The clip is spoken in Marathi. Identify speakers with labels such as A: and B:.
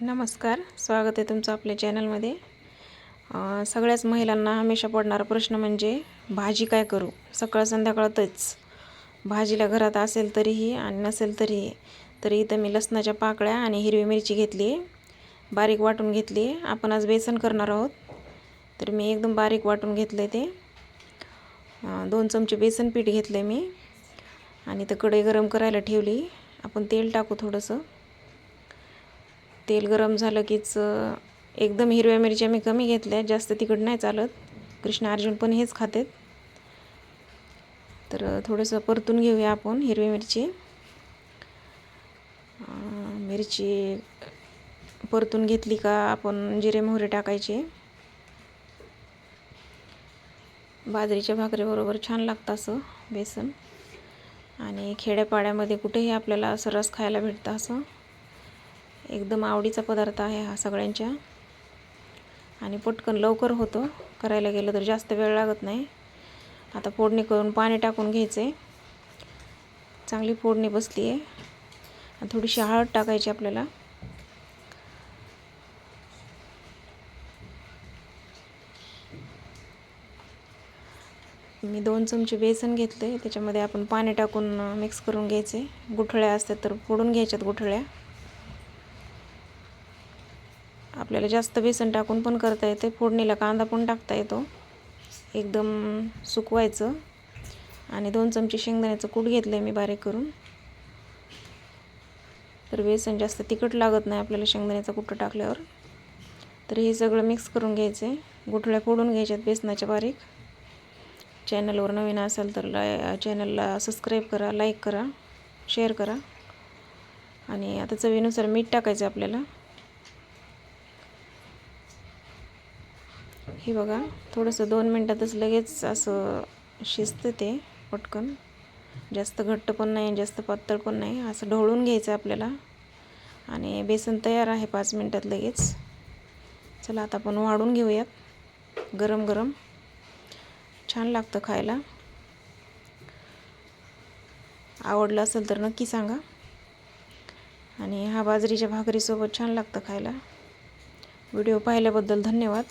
A: नमस्कार स्वागत आहे तुमचं आपल्या चॅनलमध्ये. सगळ्याच महिलांना हमेशा पडणारा प्रश्न म्हणजे भाजी काय करू? सकाळ संध्याकाळतच भाजीला घरात असेल तरीही आणि नसेल तरीही. तरी इथं मी लसणाच्या पाकळ्या आणि हिरवी मिरची घेतली आहे बारीक वाटून घेतली. आहे आपण आज बेसन करणार आहोत. तर मी एकदम बारीक वाटून घेतलं आहे ते दोन चमचे बेसन पीठ घेतलं आहे मी. आणि तर कढई गरम करायला ठेवली. आपण तेल टाकू थोडंसं. तेल गरम झालं कीच एकदम हिरव्या मिरच्या मी कमी घेतल्या जास्त तिखट नाही चालत. कृष्ण अर्जुन पण हेच खातात. तर थोडंसं परतून घेऊया आपण हिरवी मिरची. मिरची परतून घेतली का आपण जिरे मोहरे टाकायचे. बाजरीच्या भाकरीबरोबर छान लागतं असं बेसन. आणि खेड्यापाड्यामध्ये कुठेही आपल्याला असं रस खायला भेटतं असं. एकदम आवडीचा पदार्थ आहे हा सगळ्यांच्या. आणि पटकन लवकर होतो. करायला गेलं तर जास्त वेळ लागत नाही. आता फोडणी करून पाणी टाकून घ्यायचं. आहे चांगली फोडणी बसली आहे. आणि थोडीशी हळद टाकायची आपल्याला. मी दोन चमचे बेसन घेतले त्याच्यामध्ये आपण पाणी टाकून मिक्स करून घ्यायचे. गुठळ्या असतात तर फोडून घ्यायच्यात गुठळ्या. आपल्याला जास्त बेसन टाकून पण करता येते. फोडणीला कांदा पण टाकता येतो. एकदम सुकवायचं. आणि दोन चमचे शेंगदाण्याचं कूट घेतलं आहे मी बारीक करून. तर बेसन जास्त तिखट लागत नाही आपल्याला शेंगदाण्याचं कुठं टाकल्यावर. तर हे सगळं मिक्स करून घ्यायचं आहे गुठळ्या फोडून घ्यायच्यात बेसनाच्या बारीक. चॅनलवर नवीन असाल तर लाय चॅनलला सबस्क्राईब करा लाईक करा शेअर करा. आणि आता चवीनुसार मीठ टाकायचं आपल्याला. हे बघा थोडंसं दोन मिनटातच लगेच असं शिजतं ते पटकन. जास्त घट्ट पण नाही जास्त पातळ पण नाही. असं ढवळून घ्यायचं आपल्याला. आणि बेसन तयार आहे पाच मिनटात लगेच. चला आता आपण वाढून घेऊयात. गरम गरम. छान लागतं खायला. आवडलं असेल तर नक्की सांगा. आणि हा बाजरीच्या भाकरीसोबत छान लागतं खायला. व्हिडिओ पाहिल्याबद्दल धन्यवाद.